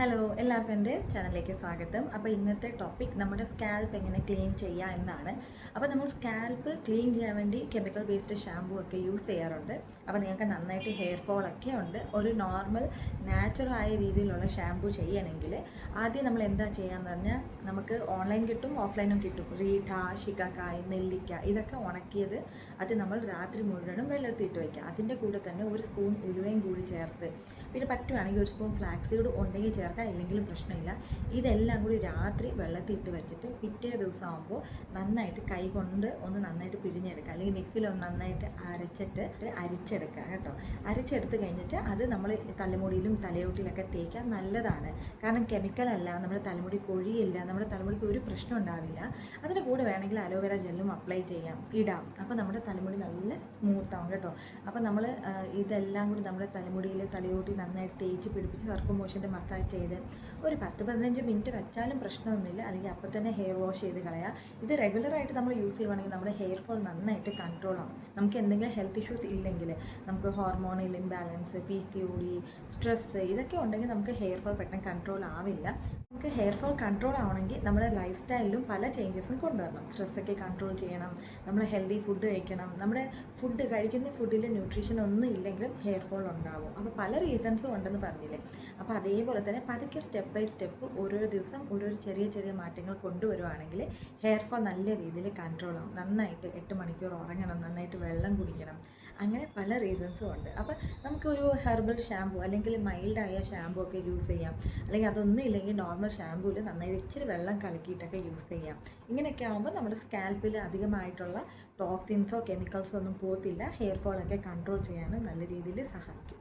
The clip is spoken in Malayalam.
ഹലോ എല്ലാവർക്കും എന്റെ ചാനലിലേക്ക് സ്വാഗതം. അപ്പോൾ ഇന്നത്തെ ടോപ്പിക് നമ്മുടെ സ്കാൽപ്പ് എങ്ങനെ ക്ലീൻ ചെയ്യുക എന്നാണ്. അപ്പോൾ നമ്മൾ സ്കാൽപ്പ് ക്ലീൻ ചെയ്യാൻ വേണ്ടി കെമിക്കൽ ബേസ്ഡ് ഷാമ്പൂ ഒക്കെ യൂസ് ചെയ്യാറുണ്ട്. അപ്പോൾ നിങ്ങൾക്ക് നന്നായിട്ട് ഹെയർ ഫോൾ ഒക്കെ ഉണ്ട്. ഒരു നോർമൽ നാച്ചുറൽ ആയ രീതിയിലുള്ള ഷാമ്പൂ ചെയ്യണമെങ്കിൽ ആദ്യം നമ്മൾ എന്താ ചെയ്യാന്ന് പറഞ്ഞാൽ നമുക്ക് ഓൺലൈൻ കിട്ടും ഓഫ്ലൈനും കിട്ടും. റീഠ ശിക്കാക്കായ് നെല്ലിക്ക ഇതൊക്കെ ഉണക്കിയത് അത് നമ്മൾ രാത്രി മുഴുവനും വെള്ളത്തിയിട്ട് വയ്ക്കുക. അതിന്റെ കൂടെ തന്നെ ഒരു സ്പൂൺ ഉലുവയും കൂടി ചേർത്ത്. പിന്നെ പറ്റുവാണെങ്കിൽ ഒരു സ്പൂൺ ഫ്ലാക്സീഡ് ഉണ്ടെങ്കിൽ ചേർക്കാം ഇല്ലെങ്കിലും പ്രശ്നമില്ല. ഇതെല്ലാം കൂടി രാത്രി വെള്ളത്തിൽ ഇട്ട് വെച്ചിട്ട് പിറ്റേ ദിവസം ആകുമ്പോൾ നന്നായിട്ട് കൈ കൊണ്ട് ഒന്ന് നന്നായിട്ട് പിഴിഞ്ഞെടുക്കുക. അല്ലെങ്കിൽ മിക്സിയിൽ ഒന്ന് നന്നായിട്ട് അരച്ചിട്ട് അരിച്ചെടുക്കുക കേട്ടോ. അരച്ചെടുത്ത് കഴിഞ്ഞിട്ട് അത് നമ്മൾ തലമുടിയിലും തലയോട്ടിലൊക്കെ തേക്കാൻ നല്ലതാണ്. കാരണം കെമിക്കൽ അല്ല നമ്മുടെ തലമുടി കൊഴിയില്ല നമ്മുടെ തലമുടിക്ക് ഒരു പ്രശ്നം ഉണ്ടാവില്ല. അതിന്റെ കൂടെ വേണമെങ്കിൽ അലോവേര ജെല്ലും അപ്ലൈ ചെയ്യാം ഇടാം. അപ്പോൾ നമ്മുടെ തലമുടി നല്ല സ്മൂത്താവും കേട്ടോ. അപ്പോൾ നമ്മൾ ഇതെല്ലാം കൂടി നമ്മുടെ തലമുടിയിൽ തലയോട്ടി നന്നായിട്ട് തേച്ച് പിടിപ്പിച്ച് സർക്കുമോഷന്റെ മസാജ് ചെയ്ത് ഒരു പത്ത് പതിനഞ്ച് മിനിറ്റ് വെച്ചാലും പ്രശ്നമൊന്നുമില്ല. അല്ലെങ്കിൽ അപ്പോൾ തന്നെ ഹെയർ വാഷ് ചെയ്ത് കളയാം. ഇത് റെഗുലറായിട്ട് നമ്മൾ യൂസ് ചെയ്യുവാണെങ്കിൽ നമ്മുടെ ഹെയർ ഫോൾ നന്നായിട്ട് കൺട്രോൾ ആവും. നമുക്ക് എന്തെങ്കിലും ഹെൽത്ത് ഇഷ്യൂസ് ഇല്ലെങ്കിൽ നമുക്ക് hormonal imbalance P C O D stress ഇതൊക്കെ ഉണ്ടെങ്കിൽ നമുക്ക് ഹെയർ ഫോൾ പെട്ടെന്ന് കൺട്രോൾ ആവില്ല. നമുക്ക് ഹെയർ ഫോൾ കൺട്രോൾ ആവണമെങ്കിൽ നമ്മുടെ ലൈഫ് സ്റ്റൈലിലും പല ചേഞ്ചസും കൊണ്ടുവരണം. സ്ട്രെസ്സൊക്കെ കൺട്രോൾ ചെയ്യണം. നമ്മൾ ഹെൽത്തി ഫുഡ് കഴിക്കണം. നമ്മുടെ ഫുഡ് കഴിക്കുന്ന ഫുഡിൽ ന്യൂട്രീഷൻ ഒന്നും ഇല്ലെങ്കിലും ഹെയർ ഫോൾ ഉണ്ടാവും. അപ്പോൾ പല റീസൺസും ഉണ്ടെന്ന് പറഞ്ഞില്ലേ? അപ്പോൾ അതേപോലെ തന്നെ പതുക്കെ സ്റ്റെപ്പ് ബൈ സ്റ്റെപ്പ് ഓരോ ദിവസം ഓരോ ചെറിയ ചെറിയ മാറ്റങ്ങൾ കൊണ്ടുവരുവാണെങ്കിൽ ഹെയർ ഫോൾ നല്ല രീതിയിൽ കൺട്രോൾ ആവും. നന്നായിട്ട് എട്ട് മണിക്കൂർ ഉറങ്ങണം. നന്നായിട്ട് വെള്ളം കുടിക്കണം. അങ്ങനെ പല റീസൺസും ഉണ്ട്. അപ്പോൾ നമുക്കൊരു ഹെർബൽ ഷാമ്പു അല്ലെങ്കിൽ മൈൽഡായ ഷാമ്പു ഒക്കെ യൂസ് ചെയ്യാം. അല്ലെങ്കിൽ അതൊന്നും ഇല്ലെങ്കിൽ നോർമൽ ഷാമ്പൂവിൽ നന്നായിട്ട് ഇച്ചിരി വെള്ളം കലക്കിയിട്ടൊക്കെ യൂസ് ചെയ്യാം. ഇങ്ങനെയൊക്കെ ആകുമ്പോൾ നമ്മുടെ സ്കാൽപ്പിൽ അധികമായിട്ടുള്ള ടോക്സിൻസോ കെമിക്കൽസോ ഒന്നും പോകത്തില്ല. ഹെയർ ഫോളൊക്കെ കൺട്രോൾ ചെയ്യാനും നല്ല രീതിയിൽ സഹായിക്കും.